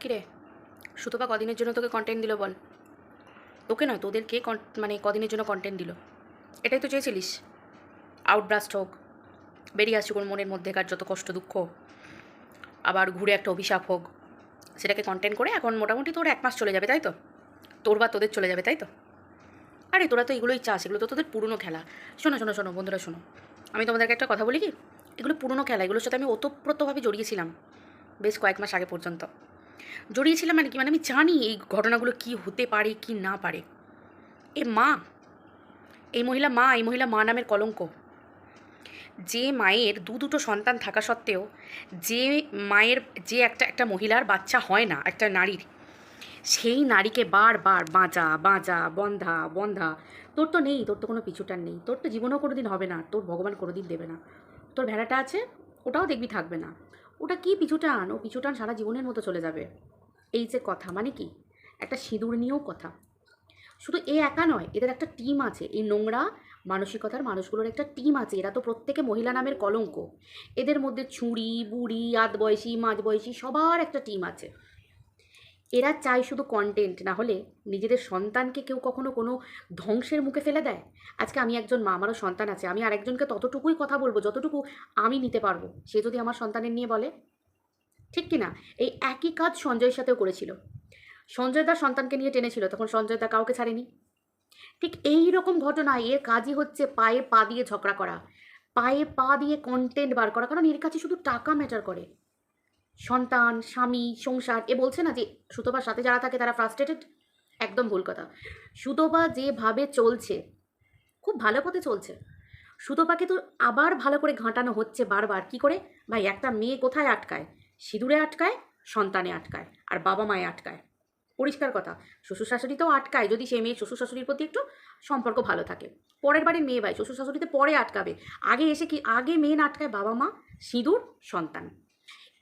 কিরে সুতপা কদিনের জন্য তোকে কন্টেন্ট দিল বল। তোকে নয়, তোদের কে মানে কদিনের জন্য কন্টেন্ট দিল? এটাই তো চেয়েছিলিস। আউটব্রাস্ট হোক, বেরিয়ে আসুক ওর মনের মধ্যেকার যত কষ্ট, দুঃখ। আবার ঘুরে একটা অভিশাপ হোক, সেটাকে কন্টেন্ট করে এখন মোটামুটি তোর এক মাস চলে যাবে, তাই তো? তোর বা তোদের চলে যাবে, তাই তো? আরে তোরা তো এগুলোই চাস, এগুলো তো তোদের পুরনো খেলা। শোনো শোনো শোনো, বন্ধুরা, শোনো। আমি তোমাদেরকে একটা কথা বলি কি? এগুলো পুরনো খেলা, এগুলোর সাথে আমি ওতপ্রোতভাবে জড়িয়েছিলাম বেশ কয়েক মাস আগে পর্যন্ত। জড়িয়েছিলাম মানে কি মানে আমি জানি এই ঘটনাগুলো কি হতে পারে, কি না পারে। এ মা, এই মহিলা মা, এই মহিলা মা নামের কলঙ্ক। যে মায়ের দু দুটো সন্তান থাকা সত্ত্বেও যে মায়ের, যে একটা একটা মহিলার বাচ্চা হয় না, একটা নারীর, সেই নারীকে বারবার বাঁচা বাঁচা বন্ধা বন্ধা, তোর তো নেই, তোর তো কোনো পিছুটার নেই, তোর তো জীবনেও কোনো দিন হবে না, তোর ভগবান কোনো দিন দেবে না, তোর ভেড়াটা আছে, ওটাও দেখবি থাকবে না। ওটা কি পিছুটান ও পিছুটান সারা জীবনের মতো চলে যাবে। এই যে কথা মানে কি? একটা সিঁদুর নিয়েও কথা। শুধু এ একা নয়, এদের একটা টিম আছে। এই নোংরা মানসিকতার মানুষগুলোর একটা টিম আছে। এরা তো প্রত্যেকে মহিলা নামের কলঙ্ক। এদের মধ্যে ছুরি, বুড়ি আধ বয়সী মাঝ বয়সী সবার একটা টিম আছে। এরা চায় শুধু কন্টেন্ট না হলে নিজেদের সন্তানকে কেউ কখনো কোনো ধ্বংসের মুখে ফেলে দেয়? আজকে আমি একজন মা, আমারও সন্তান আছে, আমি আরেকজনকে ততটুকুই কথা বলব, যতটুকু আমি নিতে পারব, সে যদি আমার সন্তানের নিয়ে বলে? ঠিক কি না? এই একই কাজ সঞ্জয়ের সাথেও করেছিল। সঞ্জয় দার সন্তানকে নিয়ে টেনেছিল, তখন সঞ্জয় দা কাউকে ছাড়েনি। ঠিক এই রকম ঘটনা, এর কাজই হচ্ছে পায়ে পা দিয়ে ঝগড়া করা। পায়ে পা দিয়ে কন্টেন্ট বার করা, কারণ এর কাছে শুধু টাকা ম্যাটার করে। সন্তান, স্বামী, সংসার, এ বলছে না যে সুতোবার সাথে যারা থাকে তারা ফ্রাস্ট্রেটেড একদম ভুল কথা। সুতোবা যেভাবে চলছে, খুব ভালো পথে চলছে। সুতোপাকে তো আবার ভালো করে ঘাঁটানো হচ্ছে বারবার। কি করে? ভাই, একটা মেয়ে কোথায় আটকায়? সিঁদুরে আটকায়, সন্তানে আটকায়, আর বাবা মায়ে আটকায়। পরিষ্কার কথা। শ্বশুর শাশুড়িতেও আটকায়, যদি সেই মেয়ে শ্বশুর শাশুড়ির প্রতি একটু সম্পর্ক ভালো থাকে। পরের বাড়ির মেয়ে ভাই শ্বশুর শাশুড়িতে পরে আটকাবে। আগে এসে কি, আগে মেন আটকায় বাবা মা, সিঁদুর, সন্তান?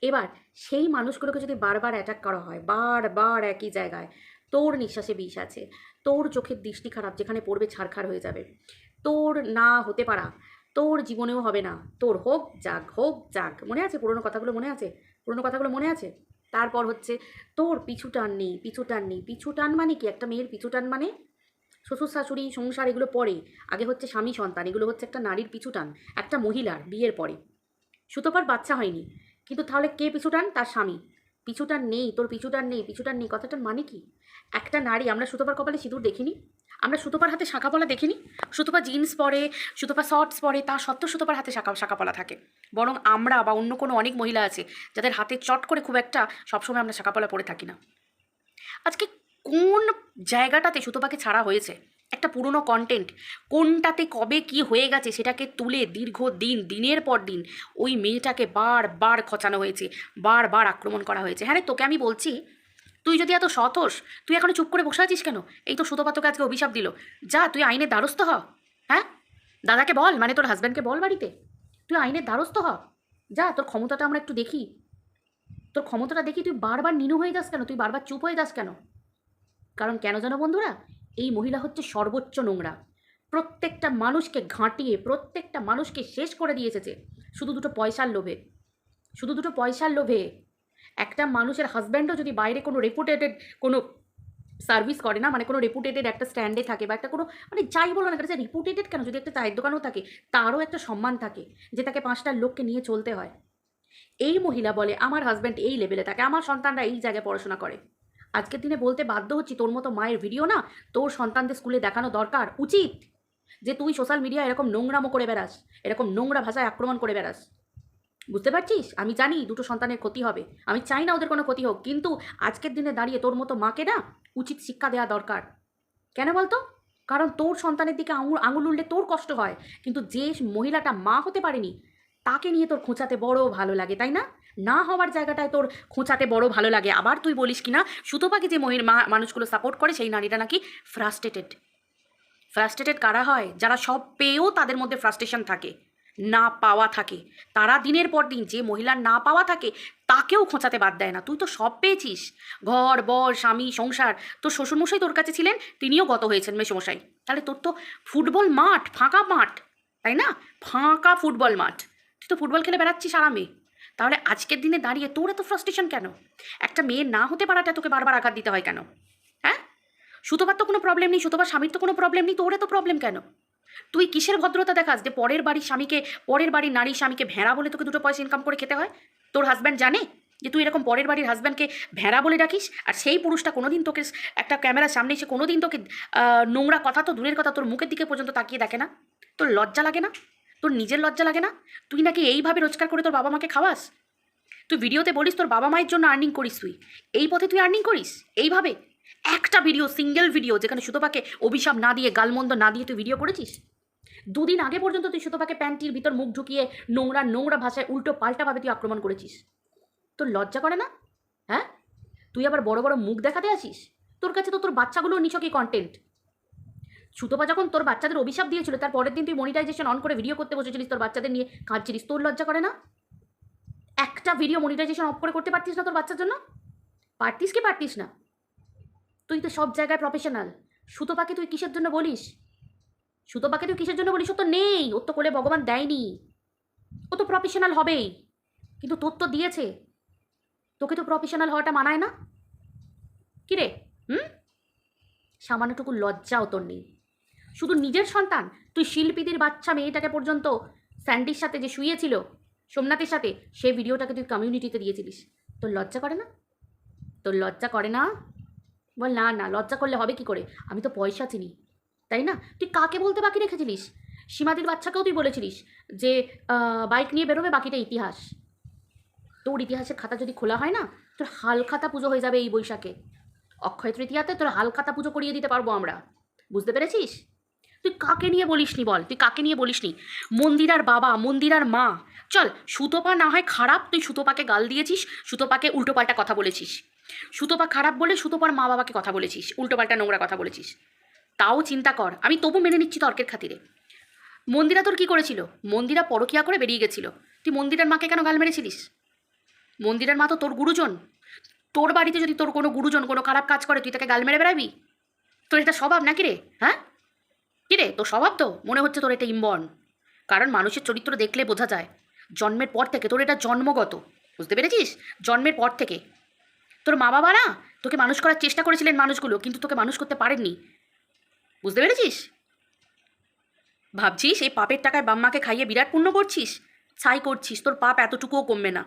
এবার সেই মানুষগুলোকে যদি বারবার অ্যাটাক করা হয়, বারবার একই জায়গায়, তোর নিঃশ্বাসে বিষ আছে, তোর চোখের দৃষ্টি খারাপ, যেখানে পড়বে ছাড়খাড় হয়ে যাবে, তোর না হতে পারা, তোর জীবনেও হবে না, তোর হোক, যাক হোক, যাক, মনে আছে পুরোনো কথাগুলো মনে আছে? পুরোনো কথাগুলো মনে আছে? তারপর হচ্ছে, তোর পিছু টান নেই, পিছু টান নেই, পিছু টান মানে কি? একটা মেয়ের পিছু টান মানে? শ্বশুর শাশুড়ি সংসার এগুলো পরে, আগে হচ্ছে স্বামী সন্তান, এগুলো হচ্ছে একটা নারীর পিছু টান, একটা মহিলার বিয়ের পরে। সুতোপার বাচ্চা হয়নি কিন্তু তাহলে কে পিছুটান? তার স্বামী। পিছুটার নেই, তোর পিছুটার নেই পিছুটার নেই, কথাটার মানে কি? একটা নারী, আমরা সুতোপার কপালে সিঁদুর দেখিনি, আমরা সুতোপার হাতে শাঁখাপলা দেখিনি, সুতোপা জিন্স পরে, সুতোপা শর্টস পরে, তা সত্ত্বেও সুতোপার হাতে শাঁখা শাঁখাপলা থাকে। বরং আমরা বা অন্য কোনো অনেক মহিলা আছে, যাদের হাতে চট করে খুব একটা সবসময় আমরা শাঁখাপলা পরে থাকি না। আজকে কোন জায়গাটাতে সুতোপাকে ছাড়া হয়েছে? একটা পুরনো কন্টেন্ট কোনটাতে কবে কি হয়ে গেছে সেটাকে তুলে দীর্ঘ দিন দিনের পর দিন ওই মেয়েটাকে বারবার খচানো হয়েছে বারবার আক্রমণ করা হয়েছে। হ্যাঁ রে, তোকে আমি বলছি তুই যদি এত সৎ হোস তুই এখনও চুপ করে বসে আছিস কেন? এই তো সুতপা তোকে আজকে অভিশাপ দিল। যা তুই আইনের দ্বারস্থ হ। হ্যাঁ? দাদাকে বল মানে তোর হাজব্যান্ডকে বল বাড়িতে। তুই আইনের দ্বারস্থ হ। যা তোর ক্ষমতাটা আমরা একটু দেখি। তোর ক্ষমতাটা দেখি তুই বারবার নিনু হয়ে যাস কেন? তুই বারবার চুপ হয়ে যাস কেন? কারণ কেন জানো বন্ধুরা এই মহিলা হচ্ছে সর্বোচ্চ নোংরা। প্রত্যেকটা মানুষকে ঘাঁটিয়ে, প্রত্যেকটা মানুষকে শেষ করে দিয়ে এসেছে। শুধু দুটো পয়সার লোভে। শুধু দুটো পয়সার লোভে। একটা মানুষের হাজব্যান্ডও যদি বাইরে কোনো রেপুটেটেড কোনো সার্ভিস করে না মানে কোনো রেপুটেটেড একটা স্ট্যান্ডে থাকে বা একটা কোনো মানে যাই বলো না এটা রিপুটেটেড কেন? যদি একটা চায়ের দোকানও থাকে, তারও একটা সম্মান থাকে যে তাকে পাঁচটা লোককে নিয়ে চলতে হয়। এই মহিলা বলে, আমার হাজব্যান্ড এই লেভেলে থাকে, আমার সন্তানরা এই জায়গায় পড়াশোনা করে। আজকের দিনে বলতে বাধ্য হচ্ছি তোর মতো মায়ের ভিডিও না তোর সন্তানদের স্কুলে দেখানো দরকার। উচিত যে তুই সোশ্যাল মিডিয়া এরকম নোংরামো করে বেড়াস, এরকম নোংরা ভাষায় আক্রমণ করে বেড়াস। বুঝতে পারছিস? আমি জানি দুটো সন্তানের ক্ষতি হবে। আমি চাই না ওদের কোনো ক্ষতি হোক, কিন্তু আজকের দিনে দাঁড়িয়ে তোর মতো মাকে না উচিত শিক্ষা দেওয়া দরকার। কেন বলতো? কারণ তোর সন্তানের দিকে আঙুল আঙুল উঠলে তোর কষ্ট হয়। কিন্তু যে মহিলাটা মা হতে পারেনি, তাকে নিয়ে তোর খোঁচাতে বড় ভালো লাগে, তাই না? না হওয়ার জায়গাটায় তোর খোঁচাতে বড় ভালো লাগে। আবার তুই বলিস কি না, সুতোপাকে যে মহিলা মা মানুষগুলো সাপোর্ট করে, সেই নারীটা নাকি ফ্রাস্ট্রেটেড ফ্রাস্ট্রেটেড কারা হয়? যারা সব পেয়েও তাদের মধ্যে ফ্রাস্ট্রেশন থাকে, না পাওয়া থাকে। তারা দিনের পর দিন যে মহিলার না পাওয়া থাকে, তাকেও খোঁচাতে বাদ দেয় না। তুই তো সব পেয়েছিস। ঘর, বর, স্বামী, সংসার। তোর শ্বশুরমশাই তোর কাছে ছিলেন, তিনিও গত হয়েছেন মেসমশাই। তাহলে তোর তো ফুটবল মাঠ, ফাঁকা মাঠ, তাই না? ফাঁকা ফুটবল মাঠ। তুই তো ফুটবল খেলে বেড়াচ্ছিস আরামে। তাহলে আজকের দিনে দাঁড়িয়ে তোর এত ফ্রাস্ট্রেশন কেন? একটা মেয়ে না হতে পারাটা তোকে বারবার আঘাত দিতে হয় কেন? হ্যাঁ? সুতোবার তো কোনো প্রবলেম নেই সুতোবার স্বামীর তো কোনো প্রবলেম নেই, তোর এত প্রবলেম কেন? তুই কিসের ভদ্রতা দেখাস যে পরের বাড়ির স্বামীকে, পরের বাড়ির নারী স্বামীকে ভেড়া বলে তোকে দুটো পয়সা ইনকাম করে খেতে হয়? তোর হাজব্যান্ড জানে যে তুই এরকম পরের বাড়ির হাজব্যান্ডকে ভেড়া বলে ডাকিস? আর সেই পুরুষটা কোনোদিন তোকে একটা ক্যামেরার সামনে এসে কোনোদিন তোকে নোংরা কথা তো দূরের কথা তোর মুখের দিকে পর্যন্ত তাকিয়ে দেখে না? তোর লজ্জা লাগে না? তোর নিজের লজ্জা লাগে না? তুই নাকি এইভাবে রোজগার করে তোর বাবা মাকে খাওয়াস? তুই ভিডিওতে বলিস তোর বাবা মায়ের জন্য আর্নিং করিস তুই। এই পথে তুই আর্নিং করিস? এইভাবে? একটা ভিডিও সিঙ্গেল ভিডিও যেখানে সুতোপাকে অভিশাপ না দিয়ে, গালমন্দ না দিয়ে তুই ভিডিও করেছিস? দুদিন আগে পর্যন্ত তুই সুতোপাকে প্যান্টির ভিতর মুখ ঢুকিয়ে নোংরা নোংরা ভাষায় উল্টো পাল্টাভাবে তুই আক্রমণ করেছিস। তোর লজ্জা করে না? হ্যাঁ? তুই আবার বড় বড় মুখ দেখাতে আসিস? তোর কাছে তো তোর বাচ্চাগুলোর নিছকই কন্টেন্ট সুতোপা যখন তোর বাচ্চাদের অভিশাপ দিয়েছিল, তার পরের দিন তুই মনিটাইজেশন অন করে ভিডিও করতে বসেছিলিস তোর বাচ্চাদের নিয়ে, কাঁদছিলিস, তোর লজ্জা করে না? একটা ভিডিও মনিটাইজেশন অফ করে করতে পারতিস না তোর বাচ্চার জন্য? পারতিস কি পারতিস না? তুই তো সব জায়গায় প্রফেশনাল সুতোপাকে তুই কিসের জন্য বলিস? সুতোপাকে তুই কিসের জন্য বলিস? ও তো নেই ওর তো কোলে ভগবান দেয়নি। ও তো প্রফেশনাল হবেই, কিন্তু তোর তো দিয়েছে। তোকে তো প্রফেশনাল হওয়াটা মানায় না? কিরে, হুম? সামান্যটুকু লজ্জাও তোর নেই। শুধু নিজের সন্তান, তুই শিল্পীদের বাচ্চা মেয়েটাকে পর্যন্ত, স্যান্ডির সাথে যে শুয়েছিল, সোমনাথের সাথে সেই ভিডিওটাকে তুই কমিউনিটিতে দিয়েছিলিস। তোর লজ্জা করে না? তোর লজ্জা করে না? বল, না না, লজ্জা করলে হবে কি করে? আমি তো পয়সা চিনি, তাই না? তুই কাকে বলতে বাকি রেখেছিলিস? সীমাদির বাচ্চাকেও তুই বলেছিলিস যে বাইক নিয়ে বেরোবে বাকিটা ইতিহাস। তোর ইতিহাসের খাতা যদি খোলা হয় না, তোর হাল খাতা পুজো হয়ে যাবে এই বৈশাখে। অক্ষয় তৃতীয়াতে তোর হাল খাতা পুজো করিয়ে দিতে পারব আমরা। বুঝতে পেরেছিস? তুই কাকে নিয়ে বলিসনি বল? তুই কাকে নিয়ে বলিসনি? মন্দিরার বাবা, মন্দিরার মা। চল, সুতোপা না হয় খারাপ, তুই সুতোপাকে গাল দিয়েছিস, সুতোপাকে উল্টোপাল্টা কথা বলেছিস। সুতোপা খারাপ বলে সুতোপার মা বাবাকে কথা বলেছিস, উল্টোপাল্টা নোংরা কথা বলেছিস। তাও চিন্তা কর, আমি তবু মেনে নিচ্ছি তর্কের খাতিরে। মন্দিরা তোর কী করেছিল? মন্দিরা পরকিয়া করে বেরিয়ে গেছিল। তুই মন্দিরার মাকে কেন গাল মেরেছিলিস? মন্দিরের মা তো তোর গুরুজন। তোর বাড়িতে যদি তোর কোনো গুরুজন কোনো খারাপ কাজ করে, তুই তাকে গাল মেরে বেড়াবি? তোর এটা স্বভাব নাকি রে? হ্যাঁ? কি রে, তোর স্বভাব তো? মনে হচ্ছে তোর এটা ইম্বন কারণ মানুষের চরিত্র দেখলে বোঝা যায়, জন্মের পর থেকে তোর এটা জন্মগত। বুঝতে পেরেছিস? জন্মের পর থেকে। তোর মা বাবা না তোকে মানুষ করার চেষ্টা করেছিলেন মানুষগুলো, কিন্তু তোকে মানুষ করতে পারেননি। বুঝতে পেরেছিস? ভাবছিস, এই পাপের টাকায় বাম্মাকে খাইয়ে বিরাট পুণ্য করছিস? ছাই করছিস, তোর পাপ এতটুকুও কমবে না।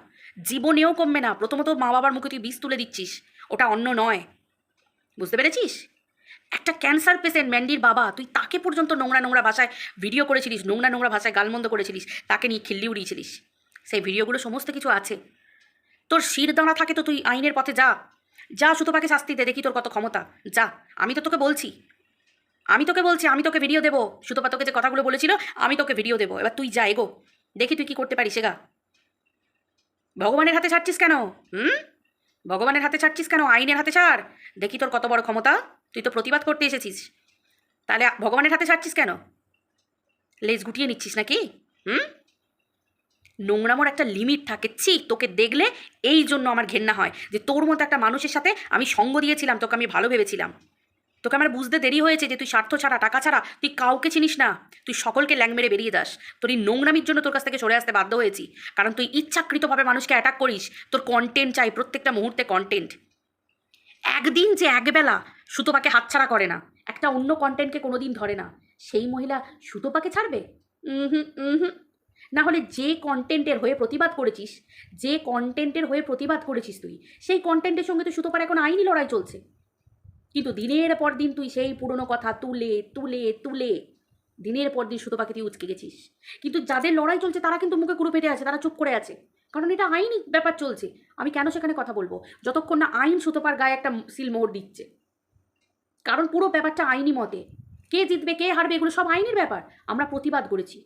জীবনেও কমবে না। প্রথমত মা বাবার মুখে তুই বিষ তুলে দিচ্ছিস। ওটা অন্য নয়। বুঝতে পেরেছিস? একটা ক্যান্সার পেশেন্ট ম্যান্ডির বাবা, তুই তাকে পর্যন্ত নোংরা নোংরা ভাষায় ভিডিও করেছিলিস, নোংরা নোংরা ভাষায় গালমন্দ করেছিলিস, তাকে নিয়ে খিল্লি উড়িয়েছিলিস সেই ভিডিওগুলো সমস্ত কিছু আছে। তোর শির দাঁড়া থাকে তো তুই আইনের পথে যা। যা সুতোপাকে শাস্তি দে, দেখি তোর কত ক্ষমতা। যা, আমি তো তোকে বলছি। আমি তোকে বলছি, আমি তোকে ভিডিও দেবো। সুতোপা তোকে যে কথাগুলো বলেছিল, আমি তোকে ভিডিও দেবো। এবার তুই যা, এগো। দেখি তুই কি করতে পারিস, এগা। ভগবানের হাতে ছাড়ছিস কেন? হুম? ভগবানের হাতে ছাড়ছিস কেন? আইনের হাতে ছাড়। দেখি তোর কত বড় ক্ষমতা। তুই তো প্রতিবাদ করতে এসেছিস। তাহলে ভগবানের হাতে ছাড়ছিস কেন? লেজ গুটিয়ে নিচ্ছিস নাকি? হুম? নোংরামোর একটা লিমিট থাকে। ছি, তোকে দেখলে এই জন্য আমার ঘেন্না হয় যে তোর মতো একটা মানুষের সাথে আমি সঙ্গ দিয়েছিলাম, তোকে আমি ভালো ভেবেছিলাম। তোকে আমার বুঝতে দেরি হয়েছে যে তুই স্বার্থ ছাড়া, টাকা ছাড়া, তুই কাউকে চিনিস না। তুই সকলকে ল্যাং মেরে বেরিয়ে যাস। তোর এই নোংরামির জন্য তোর কাছ থেকে সরে আসতে বাধ্য হয়েছি। কারণ তুই ইচ্ছাকৃতভাবে মানুষকে অ্যাটাক করিস। তোর কন্টেন্ট চাই, প্রত্যেকটা মুহূর্তে কন্টেন্ট একদিন যে একবেলা সুতোপাকে হাতছাড়া করে না। একটা অন্য কন্টেন্টকে কোনো দিন ধরে না। সেই মহিলা সুতোপাকে ছাড়বে? হুম হুম না হলে যে কন্টেন্টের হয়ে প্রতিবাদ করেছিস, যে কন্টেন্টের হয়ে প্রতিবাদ করেছিস তুই, সেই কন্টেন্টের সঙ্গে তো সুতোপার এখন আইনি লড়াই চলছে। কিন্তু দিনের পর দিন তুই সেই পুরনো কথা তুলে তুলে তুলে, দিনের পর দিন সুতোপাকে তুই উচকে গেছিস। কিন্তু যাদের লড়াই চলছে তারা কিন্তু মুখে কুড়ু পেটে আছে, তারা চুপ করে আছে। কারণ এটা আইনি ব্যাপার চলছে। আমি কেন সেখানে কথা বলব? যতক্ষণ না আইন সুতোপার গায়ে একটা সিল মোহর দিচ্ছে। কারণ পুরো ব্যাপারটা আইনি মতে। কে জিতবে, কে হারবে, এগুলো সব আইনের ব্যাপার। আমরা প্রতিবাদ করেছি।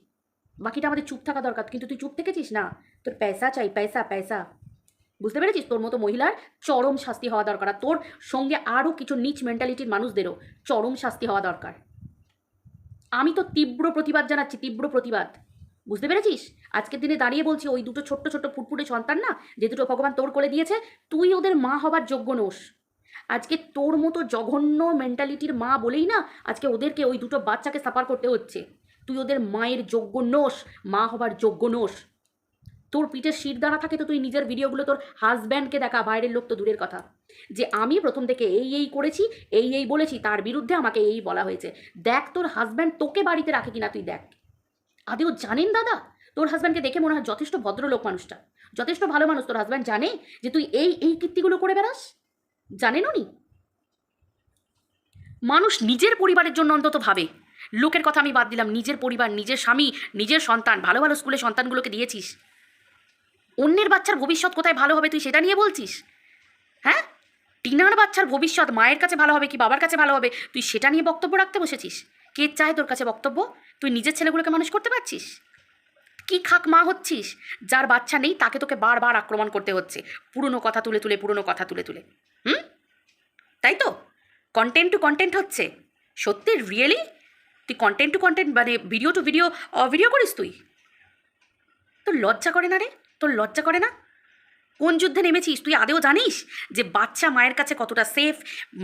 বাকিটা আমাদের চুপ থাকা দরকার। কিন্তু তুই চুপ থেকেছিস না? তোর পয়সা চাই, পয়সা পয়সা। বুঝতে পেরেছিস? তোর মতো মহিলার চরম শাস্তি হওয়া দরকার। আর তোর সঙ্গে আরও কিছু নিচ মেন্টালিটির মানুষদেরও চরম শাস্তি হওয়া দরকার। আমি তো তীব্র প্রতিবাদ জানাচ্ছি, তীব্র প্রতিবাদ। বুঝতে পেরেছিস? আজকের দিনে দাঁড়িয়ে বলছি, ওই দুটো ছোট্ট ছোট্ট ফুটফুটে সন্তান না, যে দুটো ভগবান তোর করে দিয়েছে, তুই ওদের মা হবার যোগ্য নোস। আজকে তোর মতো জঘন্য মেন্টালিটির মা বলেই না আজকে ওদেরকে ওই দুটো বাচ্চাকে সাফার করতে হচ্ছে। তুই ওদের মায়ের যোগ্য নোস, মা হবার যোগ্য নোস। তোর পিঠে শির দাঁড়া থাকে তো তুই নিজের ভিডিওগুলো তোর হাজব্যান্ডকে দেখা, বাইরের লোক তো দূরের কথা। যে আমি প্রথম থেকে এই এই করেছি, এই এই বলেছি, তার বিরুদ্ধে আমাকে এই বলা হয়েছে। দেখ তোর হাজব্যান্ড তোকে বাড়িতে রাখে কিনা তুই দেখ। আদেও জানেন দাদা? তোর হাজব্যান্ডকে দেখে মনে হয় যথেষ্ট ভদ্রলোক মানুষটা। যথেষ্ট ভালো মানুষ তোর হাজব্যান্ড জানে যে তুই এই এই কীর্তিগুলো করে বেড়াস? জানেন উনি? মানুষ নিজের পরিবারের জন্য অন্তত ভাবে। লোকের কথা আমি বাদ দিলাম, নিজের পরিবার, নিজের স্বামী, নিজের সন্তান, ভালো ভালো স্কুলে সন্তানগুলোকে দিয়েছিস। অন্যের বাচ্চার ভবিষ্যৎ কোথায় ভালো হবে তুই সেটা নিয়ে বলছিস? হ্যাঁ? টিনার বাচ্চার ভবিষ্যৎ মায়ের কাছে ভালো হবে কি বাবার কাছে ভালো হবে? তুই সেটা নিয়ে বক্তব্য রাখতে বসেছিস। কে চায় তোর কাছে বক্তব্য? তুই নিজের ছেলেগুলোকে মানুষ করতে পারছিস? কি খাক মা হচ্ছিস? যার বাচ্চা নেই, তাকে তোকে বারবার আক্রমণ করতে হচ্ছে। পুরনো কথা তুলে তুলে, পুরনো কথা তুলে তুলে। হুম? তাই তো? কন্টেন্ট টু কন্টেন্ট হচ্ছে। সত্যি? রিয়েলি তুই কন্টেন্ট টু কন্টেন্ট মানে ভিডিও টু ভিডিও ভিডিও করিস তুই? তোর লজ্জা করে না রে? তোর লজ্জা করে না? কোন যুদ্ধে নেমেছিস? তুই আদেও জানিস যে বাচ্চা মায়ের কাছে কতটা সেফ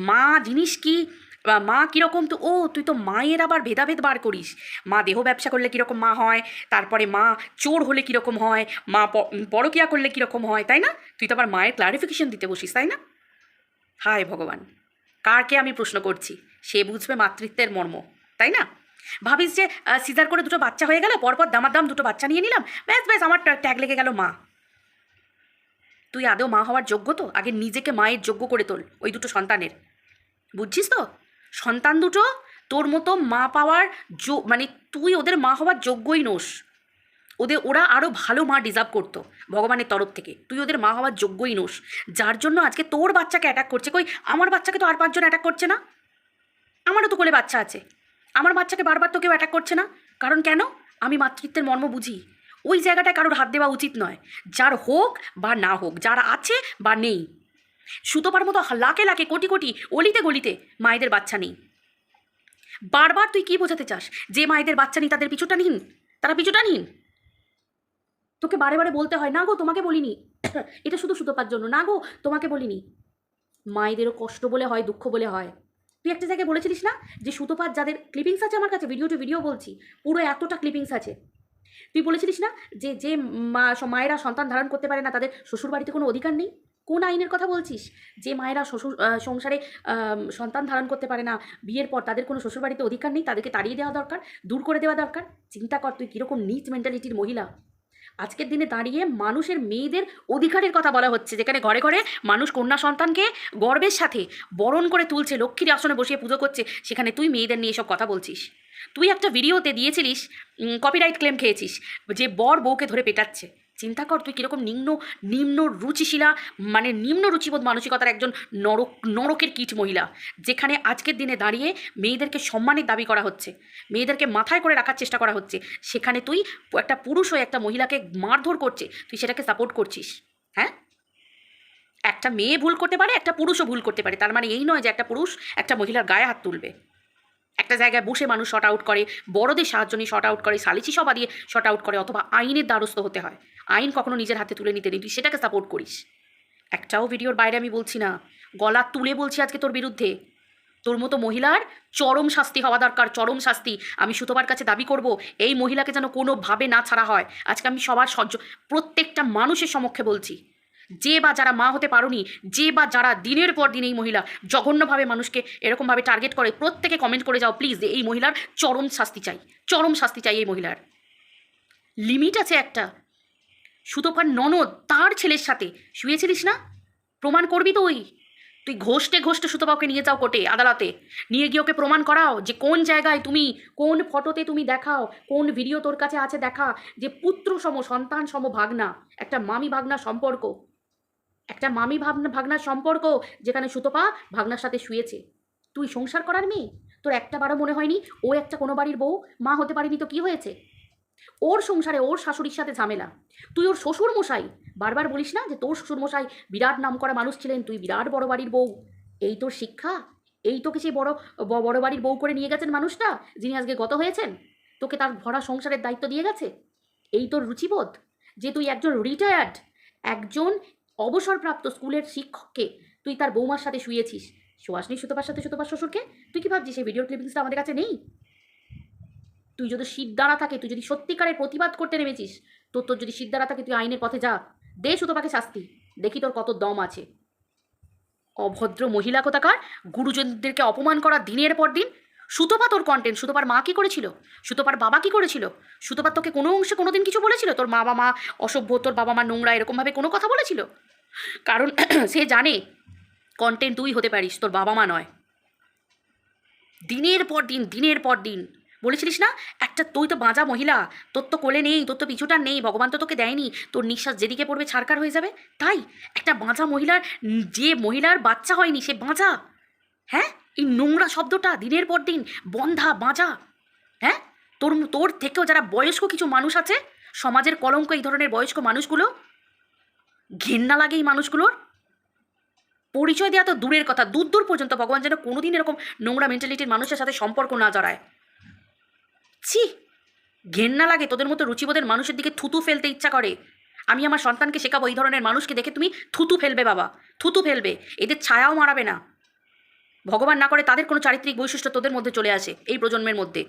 মা জিনিস কি মা কীরকম তো, ও তুই তো মায়ের আবার ভেদাভেদ বার করিস। মা দেহ ব্যবসা করলে কীরকম মা হয়, তারপরে মা চোর হলে কীরকম হয়, মা পরকিয়া করলে কীরকম হয়, তাই না? তুই তো আবার মায়ের ক্লারিফিকেশন দিতে বসিস, তাই না? হায় ভগবান, কারকে আমি প্রশ্ন করছি? সে বুঝবে মাতৃত্বের মর্ম, তাই না? ভাবিস যে সিজার করে দুটো বাচ্চা হয়ে গেল, পরপর দামার দাম দুটো বাচ্চা নিয়ে নিলাম, ব্যাস ব্যাস, আমার ট্যাগ লেগে গেল মা। তুই আদৌ মা হওয়ার যোগ্য তো? আগে নিজেকে মায়ের যোগ্য করে তোল, ওই দুটো সন্তানের। বুঝছিস তো? সন্তান দুটো, তোর মতো মা পাওয়ার যো মানে তুই ওদের মা হওয়ার যোগ্যই নোস। ওদের, ওরা আরও ভালো মা ডিজার্ভ করতো ভগবানের তরফ থেকে। তুই ওদের মা হওয়ার যোগ্যই নোস। যার জন্য আজকে তোর বাচ্চাকে অ্যাটাক করছে। কই, আমার বাচ্চাকে তো আর পাঁচজন অ্যাটাক করছে না? আমারও তো কোলে বাচ্চা আছে। আমার বাচ্চাকে বারবার তো কেউ অ্যাটাক করছে না? কারণ কেন? আমি মাতৃত্বের মর্ম বুঝি। ওই জায়গাটায় কারোর হাত দেওয়া উচিত নয়। যার হোক বা না হোক, যার আছে বা নেই। সুতোপার মতো লাখে লাখে কোটি কোটি, অলিতে গলিতে মায়েদের বাচ্চা নেই। বারবার তুই কি বোঝাতে চাস? যে মায়েদের বাচ্চা নেই, তাদের পিছুটা নিন। তারা পিছুটা নিন। তোকে বারে বারে বলতে হয়, না গো, তোমাকে বলিনি। এটা শুধু সুতোপার জন্য। না গো, তোমাকে বলিনি। মায়েদেরও কষ্ট বলে হয়, দুঃখ বলে হয়। তুই একটা জায়গায় বলেছিলিস না যে সুতোপাত যাদের ক্লিপিংস আছে আমার কাছে ভিডিও টু ভিডিও বলছি, পুরো এতটা ক্লিপিংস আছে। তুই বলেছিলিস না যে যে মা মায়েরা সন্তান ধারণ করতে পারে না, তাদের শ্বশুর বাড়িতে কোনো অধিকার নেই? কোন আইনের কথা বলছিস? যে মায়েরা শ্বশুর সংসারে সন্তান ধারণ করতে পারে না, বিয়ের পর তাদের কোনো শ্বশুরবাড়িতে অধিকার নেই, তাদেরকে তাড়িয়ে দেওয়া দরকার, দূর করে দেওয়া দরকার? চিন্তা কর তুই কীরকম নিচ মেন্টালিটির মহিলা। আজকের দিনে দাঁড়িয়ে মানুষের মেয়েদের অধিকারের কথা বলা হচ্ছে, যেখানে ঘরে ঘরে মানুষ কন্যা সন্তানকে গর্বের সাথে বরণ করে তুলছে, লক্ষ্মীর আসনে বসিয়ে পুজো করছে, সেখানে তুই মেয়েদের নিয়ে এসব কথা বলছিস। তুই একটা ভিডিওতে দিয়েছিলিস কপিরাইট ক্লেম খেয়েছিস, যে বর বউকে ধরে পেটাচ্ছে। চিন্তা কর তুই কীরকম নিম্ন নিম্ন রুচিশীলা মানে নিম্ন রুচিবোধ মানসিকতার একজন নরক, নরকের কীট মহিলা, যেখানে আজকের দিনে দাঁড়িয়ে মেয়েদেরকে সম্মানের দাবি করা হচ্ছে, মেয়েদেরকে মাথায় করে রাখার চেষ্টা করা হচ্ছে, সেখানে তুই একটা পুরুষ হয়ে একটা মহিলাকে মারধর করছে, তুই সেটাকে সাপোর্ট করছিস হ্যাঁ? একটা মেয়ে ভুল করতে পারে, একটা পুরুষও ভুল করতে পারে, তার মানে এই নয় যে একটা পুরুষ একটা মহিলার গায়ে হাত তুলবে। একটা জায়গায় বসে মানুষ শর্ট আউট করে, বড়দের সাহায্য নিয়ে শর্ট আউট করে সালিচি সভা দিয়ে শর্ট আউট করে, অথবা আইনের দ্বারস্থ হতে হয়। আইন কখনো নিজের হাতে তুলে নিতে নেই। তুই সেটাকে সাপোর্ট করিস। একটাও ভিডিওর বাইরে আমি বলছি না। গলা তুলে বলছি আজকে তোর বিরুদ্ধে। তোর মতো মহিলার চরম শাস্তি হওয়া দরকার, চরম শাস্তি। আমি সুতোবার কাছে দাবি করব, এই মহিলাকে যেন কোনোভাবে না ছাড়া হয়। আজকে আমি সবার সহ্য, প্রত্যেকটা মানুষের সমক্ষে বলছি। যে বা যারা মা হতে পারোনি, যে বা যারা দিনের পর দিন এই মহিলা জঘন্যভাবে মানুষকে এরকমভাবে টার্গেট করে, প্রত্যেকে কমেন্ট করে যাও প্লিজ এই মহিলার চরম শাস্তি চাই। চরম শাস্তি চাই এই মহিলার। লিমিট আছে একটা। সুতোপার ননদ তার ছেলের সাথে। শুয়েছিলিস না? প্রমাণ করবি তুই? তুই ঘষটে ঘষটে সুতোপাকে নিয়ে যাও কোর্টে, আদালতে। নিয়ে গিয়ে ওকে প্রমাণ করাও যে কোন জায়গায় তুমি, কোন ফটোতে তুমি দেখাও, কোন ভিডিও তোর কাছে আছে দেখা যে পুত্র সম, সন্তান সম ভাগনা, একটা মামি ভাগনা সম্পর্ক। একটা মামি ভাবনা ভাগনার সম্পর্ক যেখানে সুতপা ভাগনার সাথে শুয়েছে। তুই সংসার করার মেয়ে? তোর একটা বারও মনে হয়নি? ও একটা কোনো বাড়ির বউ? মা হতে পারিনি তো কি হয়েছে? ওর সংসারে ওর শাশুড়ির সাথে ঝামেলা। তুই ওর শ্বশুর মশাই বারবার বলিস না যে তোর শ্বশুর মশাই বিরাট নাম করা মানুষ ছিলেন, তুই বিরাট বড় বাড়ির বউ। এই তোর শিক্ষা? এই তোকে সেই বড় বড় বাড়ির বউ করে নিয়ে গেছেন মানুষটা, যিনি আজকে গত হয়েছেন? তোকে তার ভরা সংসারের দায়িত্ব দিয়ে গেছে? এই তোর রুচিবোধ? যে তুই একজন রিটায়ার্ড একজন অবসরপ্রাপ্ত স্কুলের শিক্ষককে তুই তার বৌমার সাথে শুয়েছিস। শোয়াসনি সুতপার সাথে সুতপার শ্বশুরকে? তুই কি ভাবছিস সেই ভিডিওর ক্লিপিংসটা আমাদের কাছে নেই? তুই যদি শীত দাঁড়া থাকে, তুই যদি সত্যিকারের প্রতিবাদ করতে নেমেছিস, তোর তোর যদি সিদ্ধারা থাকে, তুই আইনের পথে যা। দে সুতপাকে শাস্তি। দেখি তোর কত দম আছে। অভদ্র মহিলা কোথাকার? গুরুজনদেরকে অপমান করা দিনের পর দিন? সুতপা তোর কন্টেন্ট সুতপার মা কি করেছিল? সুতপার বাবা কি করেছিল? সুতপার তোকে কোনো অংশে কোনোদিন কিছু বলেছিল? তোর মা মা অসভ্য, তোর বাবা মা নোংরা, এরকমভাবে কোনো কথা বলেছিল? কারণ সে জানে কন্টেন্ট তুই হতে পারিস, তোর বাবা মা নয়। দিনের পর দিন, দিনের পর দিন বলেছিলিস না? একটা তুই তো বাঁজা মহিলা। তোর তো কোলে নেই, তোর তো পিছুটা নেই, ভগবান তো তোকে দেয়নি। তোর নিঃশ্বাস যেদিকে পড়বে ছাড়কার হয়ে যাবে। তাই একটা বাঁজা মহিলার, যে মহিলার বাচ্চা হয়নি সে বাঁজা। হ্যাঁ? এই নোংরা শব্দটা দিনের পর দিন বন্ধা, বাঁজা। হ্যাঁ? তোর তোর থেকেও যারা বয়স্ক কিছু মানুষ আছে, সমাজের কলঙ্ক এই ধরনের বয়স্ক মানুষগুলো, ঘেন্না লাগে এই মানুষগুলোর। পরিচয় দেওয়া তো দূরের কথা। দূর দূর পর্যন্ত ভগবান যেন কোনোদিন এরকম নোংরা মেন্টালিটির মানুষের সাথে সম্পর্ক না জড়ায়। ছি! ঘেন্না লাগে তোদের মতো রুচিবোধের মানুষের দিকে থুতু ফেলতে ইচ্ছা করে। আমি আমার সন্তানকে শেখাবো এই ধরনের মানুষকে দেখে তুমি থুতু ফেলবে বাবা, থুতু ফেলবে, এদের ছায়াও মারাবে না। ভগবান না করে তাদের কোনো চারিত্রিক বৈশিষ্ট্য তোদের মধ্যে চলে আসে এই প্রজন্মের মধ্যে।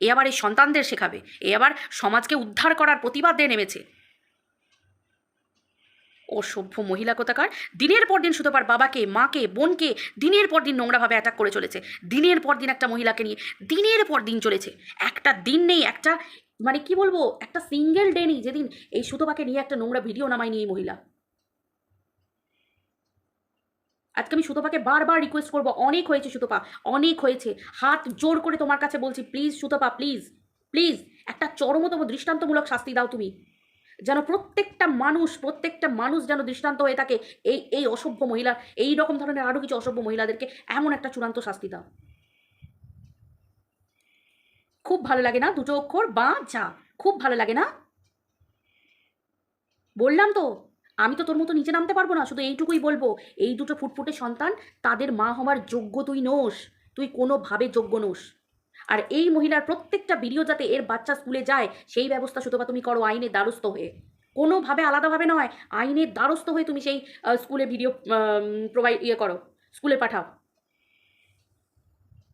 এ আবার এই সন্তানদের শেখাবে, এ আবার সমাজকে উদ্ধার করার প্রতিবাদ নেমেছে। অসভ্য মহিলা কোথাকার? দিনের পর দিন তার বাবাকে, মাকে, বোনকে দিনের পর দিন নোংরাভাবে অ্যাটাক করে চলেছে। দিনের পর দিন একটা মহিলাকে নিয়ে দিনের পর দিন চলেছে। একটা দিন নেই, একটা মানে কি বলব? একটা সিঙ্গেল ডে নেই যেদিন এই সুতোপাকে নিয়ে একটা নোংরা ভিডিও নামায়নি এই মহিলা। আজকে আমি সুতোপাকে বারবার রিকোয়েস্ট করব। অনেক হয়েছে সুতোপা, অনেক হয়েছে। হাত জোর করে তোমার কাছে বলছি প্লিজ সুতোপা প্লিজ প্লিজ একটা চরমতম দৃষ্টান্তমূলক শাস্তি দাও তুমি। যেন প্রত্যেকটা মানুষ প্রত্যেকটা মানুষ যেন দৃষ্টান্ত হয়ে থাকে, এই এই অসভ্য মহিলা, এই রকম ধরনের আরও কিছু অসভ্য মহিলাদেরকে এমন একটা চূড়ান্ত শাস্তি দাও। খুব ভালো লাগে না? দুটো অক্ষর, বা, যা। খুব ভালো লাগে না? বললাম তো, আমি তো তোর মতো নিচে নামতে পারব না, শুধু এইটুকুই বলব, এই দুটো ফুটফুটে সন্তান, তাদের মা হওয়ার যোগ্য তুই নোস তুই কোনোভাবে যোগ্য নোস আর এই মহিলার প্রত্যেকটা ভিডিও যাতে এর বাচ্চা স্কুলে যায়, সেই ব্যবস্থা শুধু তুমি করো আইনের দ্বারস্থ হয়ে। কোনোভাবে আলাদাভাবে নয়, আইনের দ্বারস্থ হয়ে তুমি সেই স্কুলে ভিডিও প্রোভাইড ইয়ে করো, স্কুলে পাঠাও।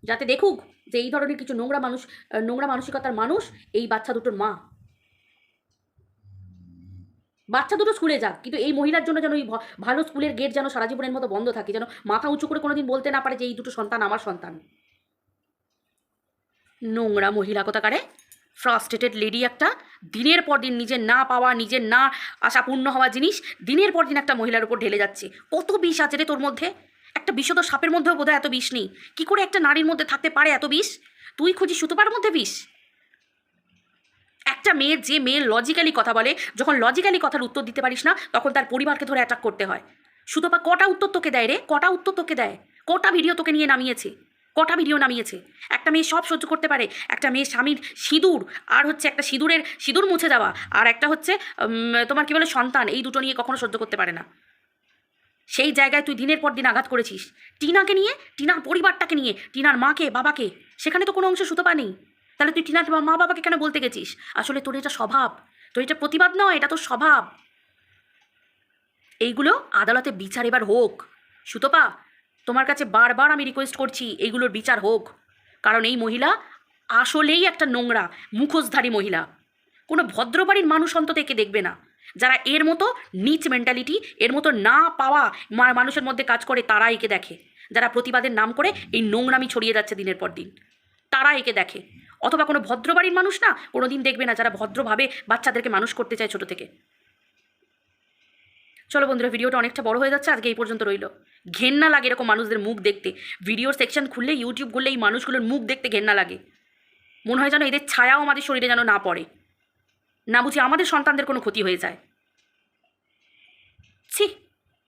যাতে দেখুক যে এই ধরনের কিছু নোংরা মানুষ নোংরা মানসিকতার মানুষ এই বাচ্চা দুটোর মা। বাচ্চা দুটো স্কুলে যাক, কিন্তু এই মহিলার জন্য যেন ওই ভালো স্কুলের গেট যেন সারা জীবনের মতো বন্ধ থাকে, যেন মাথা উঁচু করে কোনোদিন বলতে না পারে যে এই দুটো সন্তান আমার সন্তান। নোংরা মহিলা কোথাকারে? ফ্রাস্ট্রেটেড লেডি একটা। দিনের পর দিন নিজের না পাওয়া, নিজের না আশা পূর্ণ হওয়া জিনিস দিনের পর দিন একটা মহিলার উপর ঢেলে যাচ্ছে। কত বিষ আছে রে তোর মধ্যে? একটা বিষদ সাপের মধ্যেও বোধহয় এত বিষ নেই। কী করে একটা নারীর মধ্যে থাকতে পারে এত বিষ? তুই খুঁজি সুতোপার মধ্যে বিষ? একটা মেয়ে যে মেয়ে লজিক্যালি কথা বলে, যখন লজিক্যালি কথার উত্তর দিতে পারিস না, তখন তার পরিবারকে ধরে অ্যাটাক করতে হয়। সুতপা কটা উত্তর তোকে দেয় রে? কটা উত্তর তোকে দেয়? কটা ভিডিও তোকে নিয়ে নামিয়েছে? কটা ভিডিও নামিয়েছে? একটা মেয়ে সব সহ্য করতে পারে, একটা মেয়ে স্বামীর সিঁদুর, আর হচ্ছে একটা সিঁদুরের, সিঁদুর মুছে যাওয়া আর একটা হচ্ছে তোমার কী বলে সন্তান, এই দুটো নিয়ে কখনো সহ্য করতে পারে না। সেই জায়গায় তুই দিনের পর দিন আঘাত করেছিস। টিনাকে নিয়ে, টিনার পরিবারটাকে নিয়ে, টিনার মাকে, বাবাকে, সেখানে তো কোনো অংশ সুতপা নেই। তাহলে তুই টিনার মা, বাবাকে কেন বলতে গেছিস? আসলে তোর এটা স্বভাব, তোর এটা প্রতিবাদ নয়, এটা তোর স্বভাব। এইগুলো আদালতে বিচার এবার হোক। সুতপা তোমার কাছে বারবার আমি রিকোয়েস্ট করছি এইগুলোর বিচার হোক। কারণ এই মহিলা আসলেই একটা নোংরা, মুখোশধারী মহিলা। কোনো ভদ্রবাড়ির মানুষ অন্তত একে দেখবে না। যারা এর মতো নিচ মেন্টালিটি এর মতো না পাওয়া মানুষের মধ্যে কাজ করে তারা একে দেখে। যারা প্রতিবাদের নাম করে এই নোংরামি ছড়িয়ে যাচ্ছে দিনের পর দিন তারা একে দেখে। অথবা কোনো ভদ্রবাড়ির মানুষ না কোনো দিন দেখবে না যারা ভদ্রভাবে বাচ্চাদেরকে মানুষ করতে চায় ছোটো থেকে। চলো বন্ধুরা, ভিডিওটা অনেকটা বড় হয়ে যাচ্ছে, আজকে এই পর্যন্ত রইল। ঘেন্না লাগে এরকম মানুষদের মুখ দেখতে। ভিডিওর সেকশন খুললে ইউটিউব খুললে এই মানুষগুলোর মুখ দেখতে ঘেন্না লাগে। মনে হয় যেন এদের ছায়াও আমাদের শরীরে যেন না পড়ে। না বুঝি আমাদের সন্তানদের কোনো ক্ষতি হয়ে যায়। ছি!